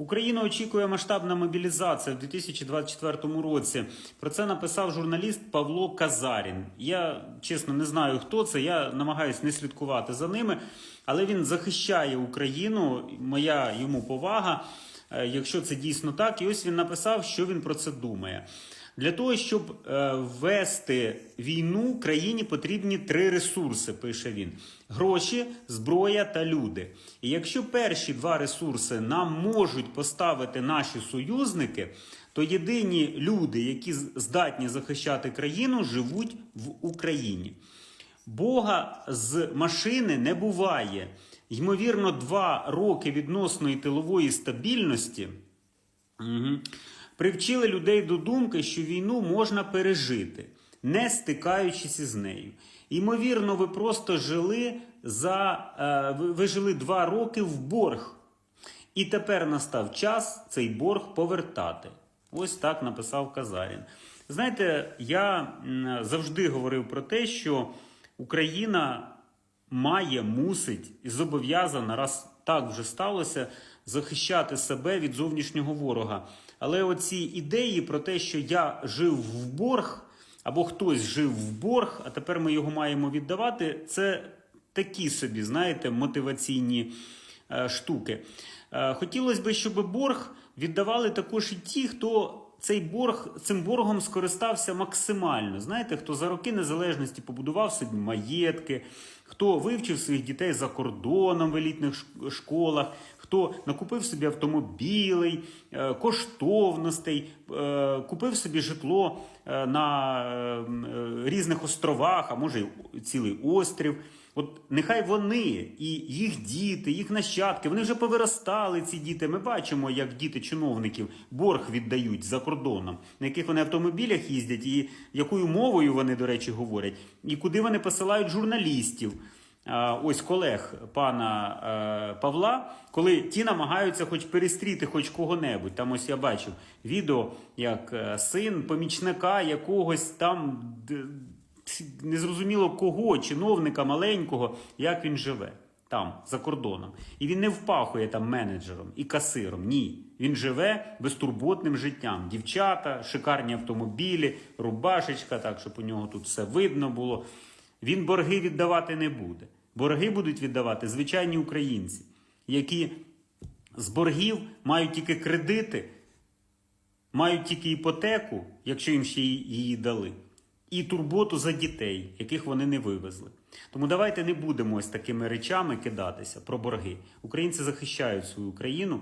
Україну очікує масштабна мобілізація в 2024 році. Про це написав журналіст Павло Казарін. Я чесно не знаю, хто це. Я намагаюся не слідкувати за ними, але він захищає Україну. Моя йому повага, е, якщо це дійсно так. І ось він написав, що він про це думає. Для того, щоб е, ввести війну, країні потрібні три ресурси, пише він: гроші, зброя та люди. І якщо перші два ресурси нам можуть поставити наші союзники, то єдині люди, які здатні захищати країну, живуть в Україні. Бога з машини не буває. Ймовірно, два роки відносної тилової стабільності. Угу. Привчили людей до думки, що війну можна пережити, не стикаючись із нею. Ймовірно, ви просто жили за е, ви, ви жили два роки в борг, і тепер настав час цей борг повертати. Ось так написав Казарін. Знаєте, я завжди говорив про те, що Україна має, мусить і зобов'язана, раз так вже сталося, захищати себе від зовнішнього ворога. Але оці ідеї про те, що я жив в борг, або хтось жив в борг, а тепер ми його маємо віддавати, це такі собі, знаєте, мотиваційні е, штуки. Е, хотілося б, щоб борг віддавали також і ті, хто цей борг цим боргом скористався максимально. Знаєте, хто за роки незалежності побудував собі маєтки, хто вивчив своїх дітей за кордоном в елітних школах, хто накупив собі автомобілей, е, коштовностей, е, купив собі житло е, на різних островах, а може й цілий острів. От нехай вони і їх діти, їх нащадки, вони вже повиростали, ці діти. Ми бачимо, як діти чиновників борг віддають за кордоном, на яких вони автомобілях їздять, і якою мовою вони, до речі, говорять, і куди вони посилають журналістів. Ось колег пана е, Павла, коли ті намагаються хоч перестріти хоч кого-небудь. Там ось я бачив відео, як е, син помічника якогось там незрозуміло кого, чиновника маленького, як він живе там, за кордоном. І він не впахує там менеджером і касиром. Ні. Він живе безтурботним життям. Дівчата, шикарні автомобілі, рубашечка, так, щоб у нього тут все видно було. Він борги віддавати не буде. Борги будуть віддавати звичайні українці, які з боргів мають тільки кредити, мають тільки іпотеку, якщо їм ще її- дали, і турботу за дітей, яких вони не вивезли. Тому давайте не будемо ось такими речами кидатися про борги. Українці захищають свою країну